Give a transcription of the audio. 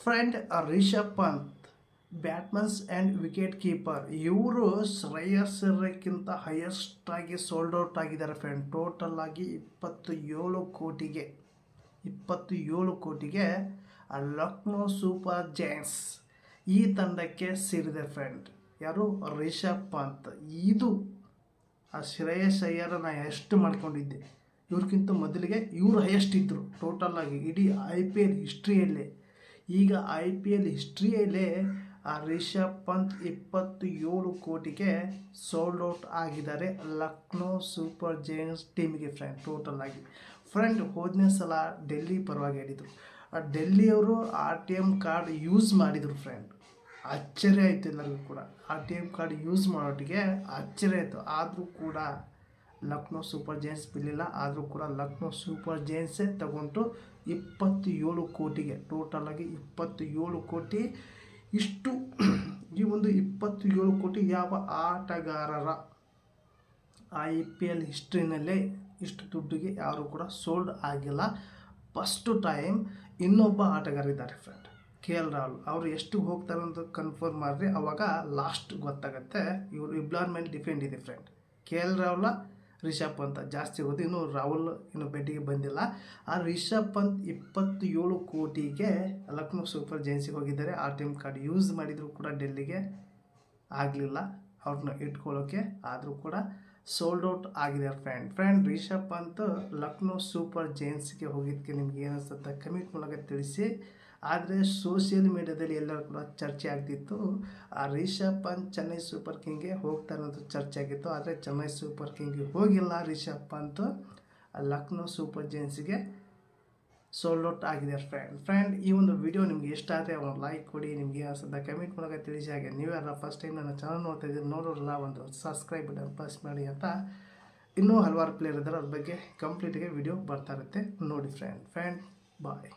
Friend Rishabh Pant batsmen and wicketkeeper ಇವರು ಶ್ರೇಯಸ್ಸರ್ಕ್ಕಿಂತ highest ಆಗಿ ಸೋಲ್ಡ್ ಔಟ್ ಆಗಿದ್ದಾರೆ ಫ್ರೆಂಡ್ ಟೋಟಲ್ ಆಗಿ ಇಪ್ಪತ್ತು ಏಳು ಕೋಟಿಗೆ ಇಪ್ಪತ್ತು ಏಳು ಕೋಟಿಗೆ ಲಕ್ನೋ ಸೂಪರ್ ಜೈಂಟ್ಸ್ ಈ ತಂಡಕ್ಕೆ ಸೇರಿದೆ ಫ್ರೆಂಡ್ ಯಾರು? ರಿಷಬ್ ಪಂತ್ ಇದು ಆ ಶ್ರೇಯಸ್ ಅಯ್ಯರ ನಾ ಎಷ್ಟು ಮಾಡ್ಕೊಂಡಿದ್ದೆ. ಇವ್ರಿಗಿಂತ ಮೊದಲಿಗೆ ಇವರು ಹೈಯೆಸ್ಟ್ ಇದ್ದರು ಟೋಟಲ್ ಆಗಿ ಇಡೀ ಐ ಪಿ ಎಲ್ ಹಿಸ್ಟ್ರಿಯಲ್ಲೇ ಈಗ ಐ ಪಿ ಎಲ್ ಹಿಸ್ಟ್ರಿಯಲ್ಲೇ, ಆ, ರಿಷಬ್ ಪಂತ್ ಇಪ್ಪತ್ತು ಏಳು ಕೋಟಿಗೆ ಸೋಲ್ಡ್ ಔಟ್ ಆಗಿದ್ದಾರೆ. ಲಕ್ನೋ ಸೂಪರ್ ಜೈನ್ಸ್ ಟೀಮಿಗೆ ಫ್ರೆಂಡ್ ಟೋಟಲ್ ಆಗಿ. ಫ್ರೆಂಡ್ ಹೋದನೇ ಸಲ ಡೆಲ್ಲಿ ಪರವಾಗಿ ಹೇಳಿದರು ಆ, ಡೆಲ್ಲಿಯವರು R T M card use ಮಾಡಿದರು ಫ್ರೆಂಡ್ ಆಶ್ಚರ್ಯ ಆಯಿತು ಎಲ್ಲರಿಗೂ ಕೂಡ. ಆ ಟಿ ಎಂ ಕಾರ್ಡ್ ಯೂಸ್ ಮಾಡೋಟಿಗೆ ಆಶ್ಚರ್ಯ ಆಯಿತು. ಆದರೂ ಕೂಡ ಲಕ್ನೋ ಸೂಪರ್ ಜೈನ್ಸ್ ಬಿಲ್ಲಿಲ್ಲ ಆದರೂ ಕೂಡ ಲಕ್ನೋ ಸೂಪರ್ ಜೈನ್ಸೇ ತಗೊಂಡು ಇಪ್ಪತ್ತು ಏಳು ಕೋಟಿಗೆ ಟೋಟಲಾಗಿ ಇಪ್ಪತ್ತೇಳು ಕೋಟಿ. ಇಷ್ಟು, ಈ ಒಂದು ಇಪ್ಪತ್ತು ಏಳು ಕೋಟಿ ಯಾವ ಆಟಗಾರರ ಐ ಪಿ ಎಲ್ ಹಿಸ್ಟ್ರಿನಲ್ಲೇ ಇಷ್ಟು ದುಡ್ಡಿಗೆ ಯಾರು ಕೂಡ ಸೋಲ್ಡ್ ಆಗಿಲ್ಲ. ಫಸ್ಟು ಟೈಮ್ ಇನ್ನೊಬ್ಬ ಆಟಗಾರ ಇದ್ದಾರೆ ಫ್ರೆಂಡ್ ಕೆ ಎಲ್ ರಾಹುಲ್. ಅವರು ಎಷ್ಟು ಹೋಗ್ತಾರೆ ಅಂತ ಕನ್ಫರ್ಮ್ ಮಾಡಿರಿ. ಅವಾಗ ಲಾಸ್ಟ್ ಗೊತ್ತಾಗುತ್ತೆ. ಇವರು ಇಬ್ಲಾರ್ ಮೇಲೆ ಡಿಫೆಂಡ್ ಇದೆ friend K L Rahul Rishabh Pant ಜಾಸ್ತಿ ಹೋಗುತ್ತೆ ಇನ್ನು ರಾಹುಲ್ ಇನ್ನು ಬೆಟ್ಟಿಗೆ ಬಂದಿಲ್ಲ. ಆ ರಿಷಬ್ ಪಂತ್ ಇಪ್ಪತ್ತೇಳು ಕೋಟಿಗೆ ಲಕ್ನೋ ಸೂಪರ್ ಜೈನ್ಸಿಗೆ ಹೋಗಿದ್ದಾರೆ. ಆ ಟಿಮ್ ಕಾರ್ಡ್ ಯೂಸ್ ಮಾಡಿದರೂ ಕೂಡ ಡೆಲ್ಲಿಗೆ ಆಗಲಿಲ್ಲ. ಅವ್ರನ್ನ ಇಟ್ಕೊಳ್ಳೋಕ್ಕೆ ಆದರೂ ಕೂಡ ಸೋಲ್ಡ್ ಔಟ್ ಆಗಿದೆ friend. Friend, Rishabh Pant Lucknow super ಜೈನ್ಸ್ಗೆ ಹೋಗಿದ್ದಕ್ಕೆ ನಿಮ್ಗೆ ಏನಿಸುತ್ತೆ ಕಮೆಂಟ್ ಮೂಲಕ ತಿಳಿಸಿ. ಆದರೆ ಸೋಷಿಯಲ್ ಮೀಡ್ಯಾದಲ್ಲಿ ಎಲ್ಲರೂ ಕೂಡ ಚರ್ಚೆ ಆಗ್ತಿತ್ತು. ಆ ರಿಷಬ್ ಪಂತ್ ಚೆನ್ನೈ ಸೂಪರ್ ಕಿಂಗ್ಗೆ ಹೋಗ್ತಾ ಅನ್ನೋದು ಚರ್ಚೆ ಆಗಿತ್ತು. ಆದರೆ ಚೆನ್ನೈ ಸೂಪರ್ ಕಿಂಗ್ಗೆ ಹೋಗಿಲ್ಲ ರಿಷಬ್ ಪಂತ್. ಲಕ್ನೋ ಸೂಪರ್ ಜೈನ್ಸ್ಗೆ ಸೋಲ್ಡ್ ಆಗಿದೆ ಫ್ರೆಂಡ್ ಫ್ರೆಂಡ್ ಈ ಒಂದು ವಿಡಿಯೋ ನಿಮ್ಗೆ ಇಷ್ಟ ಆದರೆ ಒಂದು ಲೈಕ್ ಕೊಡಿ, ನಿಮಗೆ ಅನ್ಸುತ್ತೆ. ಕಮೆಂಟ್ ಮೂಲಕ ತಿಳಿಸಿ ಹಾಗೆ. ನೀವೆಲ್ಲ ಫಸ್ಟ್ ಟೈಮ್ ನನ್ನ ಚಾನಲ್ ನೋಡ್ತಾ ಇದ್ದೀರಿ, ನೋಡೋರಲ್ಲ ಒಂದು ಸಬ್ಸ್ಕ್ರೈಬ್ ಬಟನ್ ಪ್ರೆಸ್ ಮಾಡಿ ಅಂತ. ಇನ್ನೂ ಹಲವಾರು ಪ್ಲೇಯರ್ ಇದ್ದಾರೆ, ಅದ್ರ ಬಗ್ಗೆ ಕಂಪ್ಲೀಟಾಗಿ ವಿಡಿಯೋ ಬರ್ತಾ ಇರುತ್ತೆ. ನೋಡಿ ಫ್ರೆಂಡ್ ಫ್ರೆಂಡ್ ಬಾಯ್